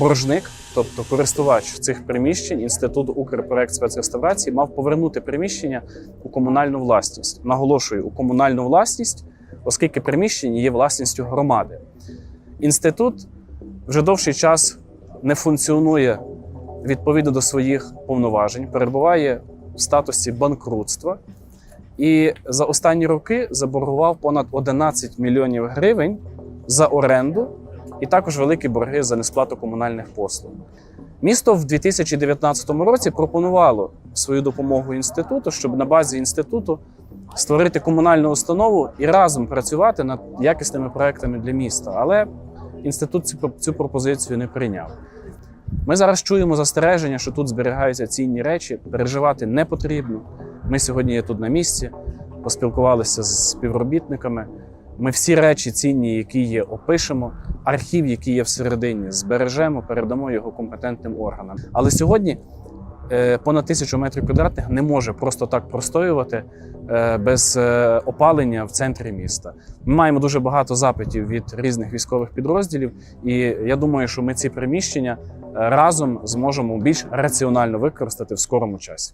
боржник, тобто користувач цих приміщень, інститут Укрпроект спецреставрації, мав повернути приміщення у комунальну власність. Наголошую, у комунальну власність, оскільки приміщення є власністю громади. Інститут вже довший час не функціонує відповідно до своїх повноважень, перебуває в статусі банкрутства і за останні роки заборгував понад 11 мільйонів гривень за оренду і також великі борги за несплату комунальних послуг. Місто в 2019 році пропонувало свою допомогу інституту, щоб на базі інституту створити комунальну установу і разом працювати над якісними проектами для міста. Але інститут цю, пропозицію не прийняв. Ми зараз чуємо застереження, що тут зберігаються цінні речі. Переживати не потрібно. Ми сьогодні є тут на місці, поспілкувалися з співробітниками. Ми всі речі цінні, які є, опишемо. Архів, який є всередині, збережемо, передамо його компетентним органам. Але сьогодні е, понад тисячу метрів квадратних не може просто так простоювати е, без е, опалення в центрі міста. Ми маємо дуже багато запитів від різних військових підрозділів, і я думаю, що ми ці приміщення разом зможемо більш раціонально використати в скорому часі.